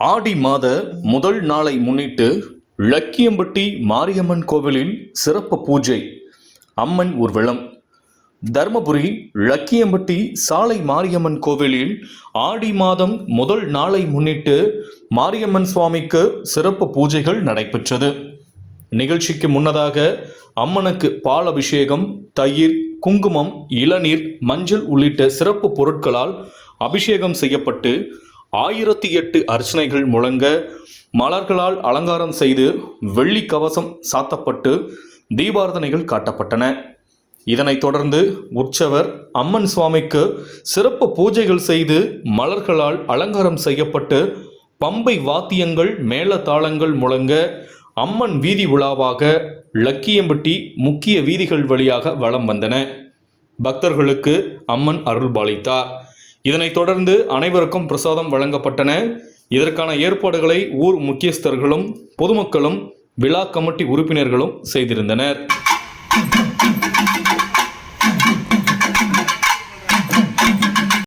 ஆடி மாத முதல் நாளை முன்னிட்டு லக்கியம்பட்டி மாரியம்மன் கோவிலில் சிறப்பு பூஜை அம்மன் ஊர்வலம். தர்மபுரி லக்கியம்பட்டி சாலை மாரியம்மன் கோவிலில் ஆடி மாதம் முதல் நாளை முன்னிட்டு மாரியம்மன் சுவாமிக்கு சிறப்பு பூஜைகள் நடைபெற்றது. நிகழ்ச்சிக்கு முன்னதாக அம்மனுக்கு பால் அபிஷேகம் தயிர் குங்குமம் இளநீர் மஞ்சள் உள்ளிட்ட சிறப்பு பொருட்களால் அபிஷேகம் செய்யப்பட்டு ஆயிரத்தி எட்டு அர்ச்சனைகள் முழங்க மலர்களால் அலங்காரம் செய்து வெள்ளி கவசம் சாத்தப்பட்டு தீபாரதனைகள் காட்டப்பட்டன. இதனைத் தொடர்ந்து உற்சவர் அம்மன் சுவாமிக்கு சிறப்பு பூஜைகள் செய்து மலர்களால் அலங்காரம் செய்யப்பட்டு பம்பை வாத்தியங்கள் மேளதாளங்கள் முழங்க அம்மன் வீதி உலாவாக லக்கியம்பட்டி முக்கிய வீதிகள் வழியாக வலம் வந்தன. பக்தர்களுக்கு அம்மன் அருள்பாலித்தார். இதனைத் தொடர்ந்து அனைவருக்கும் பிரசாதம் வழங்கப்பட்டன. இதற்கான ஏற்பாடுகளை ஊர் முக்கியஸ்தர்களும் பொதுமக்களும் விழா கமிட்டி உறுப்பினர்களும் செய்திருந்தனர்.